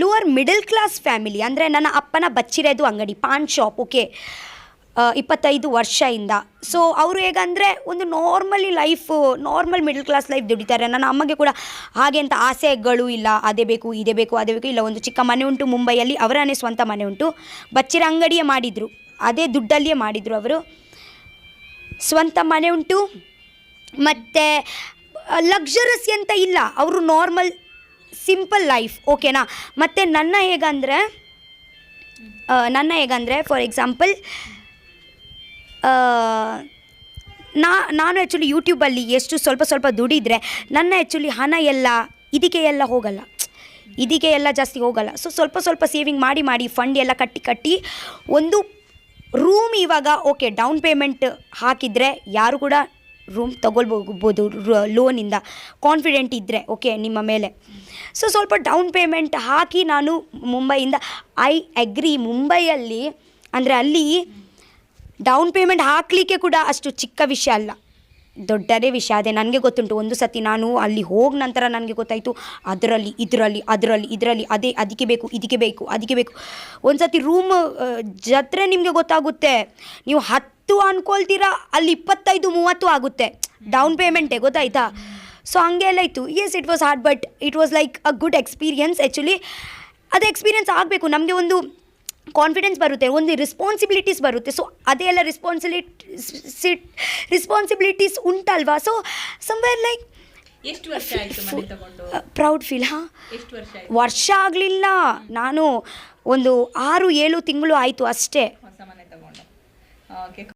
Lower middle class family, ಅಂದರೆ ನನ್ನ ಅಪ್ಪನ ಬಚ್ಚಿರೋದು ಅಂಗಡಿ, ಪಾನ್ ಶಾಪ್, ಓಕೆ ಇಪ್ಪತ್ತೈದು ವರ್ಷದಿಂದ. ಸೊ ಅವರು ಹೇಗಂದರೆ ಒಂದು normally life normal middle class life ದುಡಿತಾರೆ. ನನ್ನ ಅಮ್ಮಗೆ ಕೂಡ ಹಾಗೆ ಅಂತ ಆಸೆಗಳು ಇಲ್ಲ. ಅದೇ ಬೇಕು, ಇದೇ ಬೇಕು, ಅದೇ ಬೇಕು, ಇಲ್ಲ ಒಂದು ಚಿಕ್ಕ ಮನೆ ಉಂಟು ಮುಂಬೈಯಲ್ಲಿ, ಅವರನ್ನೇ ಸ್ವಂತ ಮನೆ ಉಂಟು. ಬಚ್ಚಿರ ಅಂಗಡಿಯೇ ಮಾಡಿದರು. ಅದೇ ದುಡ್ಡಲ್ಲಿಯೇ ಮಾಡಿದರು ಅವರು. ಸ್ವಂತ ಮನೆ ಉಂಟು. ಮತ್ತು ಲಕ್ಸುರಸ್ ಅಂತ ಇಲ್ಲ. ಅವರು ನಾರ್ಮಲ್ ಸಿಂಪಲ್ ಲೈಫ್ ಓಕೆನಾ ಮತ್ತು ನನ್ನ ಹೇಗಂದರೆ ನನ್ನ ಹೇಗಂದರೆ ಫಾರ್ ಎಕ್ಸಾಂಪಲ್ ನಾ, ನಾನು ಆ್ಯಕ್ಚುಲಿ ಯೂಟ್ಯೂಬಲ್ಲಿ ಎಷ್ಟು ಸ್ವಲ್ಪ ಸ್ವಲ್ಪ ದುಡಿದರೆ, ನನ್ನ ಆ್ಯಕ್ಚುಲಿ ಹಣ ಎಲ್ಲ, ಇದಕ್ಕೆ ಎಲ್ಲ ಹೋಗಲ್ಲ. ಇದಕ್ಕೆ ಎಲ್ಲ ಜಾಸ್ತಿ ಹೋಗಲ್ಲ. ಸೊ ಸ್ವಲ್ಪ ಸ್ವಲ್ಪ ಸೇವಿಂಗ್ ಮಾಡಿ ಮಾಡಿ ಫಂಡ್ ಎಲ್ಲ ಕಟ್ಟಿ ಕಟ್ಟಿ, ಒಂದು ರೂಮ್ ಇವಾಗ ಓಕೆ ಡೌನ್ ಪೇಮೆಂಟ್ ಹಾಕಿದರೆ ಯಾರು ಕೂಡ ರೂಮ್ ತಗೊಳ್ಬೋಗ್ಬೋದು ಲೋನಿಂದ ಕಾನ್ಫಿಡೆಂಟ್ ಇದ್ದರೆ ಓಕೆ ನಿಮ್ಮ ಮೇಲೆ. ಸೊ ಸ್ವಲ್ಪ ಡೌನ್ ಪೇಮೆಂಟ್ ಹಾಕಿ ನಾನು ಮುಂಬೈಯಿಂದ ಐ ಅಗ್ರಿ ಮುಂಬೈಯಲ್ಲಿ, ಅಂದರೆ ಅಲ್ಲಿ ಡೌನ್ ಪೇಮೆಂಟ್ ಹಾಕಲಿಕ್ಕೆ ಕೂಡ ಅಷ್ಟು ಚಿಕ್ಕ ವಿಷಯ ಅಲ್ಲ. ದೊಡ್ಡದೇ ವಿಷಯ. ಅದೇ ನನಗೆ ಗೊತ್ತುಂಟು, ಒಂದು ಸತಿ ನಾನು ಅಲ್ಲಿ ಹೋಗಿ ನಂತರ ನನಗೆ ಗೊತ್ತಾಯಿತು, ಅದರಲ್ಲಿ, ಇದರಲ್ಲಿ ಅದರಲ್ಲಿ, ಇದರಲ್ಲಿ, ಅದೇ, ಅದಕ್ಕೆ ಬೇಕು, ಇದಕ್ಕೆ ಬೇಕು, ಅದಕ್ಕೆ ಬೇಕು. ಒಂದು ಸತಿ ರೂಮ್ ಜತ್ರೆ ನಿಮಗೆ ಗೊತ್ತಾಗುತ್ತೆ. ನೀವು ಹತ್ತು ಅಂದ್ಕೊಳ್ತೀರಾ ಅಲ್ಲಿ ಇಪ್ಪತ್ತೈದು, ಮೂವತ್ತು ಆಗುತ್ತೆ. ಡೌನ್ ಪೇಮೆಂಟೇ ಗೊತ್ತಾಯ್ತಾ? ಸೊ ಹಂಗೆ ಎಲ್ಲ ಇತ್ತು. Yes it was hard but it was like a good experience actually ಅದು ಎಕ್ಸ್ಪೀರಿಯನ್ಸ್ ಆಗಬೇಕು. ನಮಗೆ ಒಂದು ಕಾನ್ಫಿಡೆನ್ಸ್ ಬರುತ್ತೆ ಒಂದು ರೆಸ್ಪಾನ್ಸಿಬಿಲಿಟೀಸ್ ಬರುತ್ತೆ. ಸೊ ಅದೇ ಎಲ್ಲ ರೆಸ್ಪಾನ್ಸಿಬಿಲಿಟಿ ರೆಸ್ಪಾನ್ಸಿಬಿಲಿಟೀಸ್ ಉಂಟಲ್ವಾ? ಸೊ ಸಮ್ವೇರ್ ಲೈಕ್ ಎಷ್ಟು ವರ್ಷ ಪ್ರೌಡ್ ಫೀಲ್ ಹಾಂ? ಎಷ್ಟು ವರ್ಷ ಆಯ್ತು? ವರ್ಷ ಆಗಲಿಲ್ಲ. ನಾನು ಒಂದು ಆರು ಏಳು ತಿಂಗಳು ಆಯಿತು ಅಷ್ಟೇ.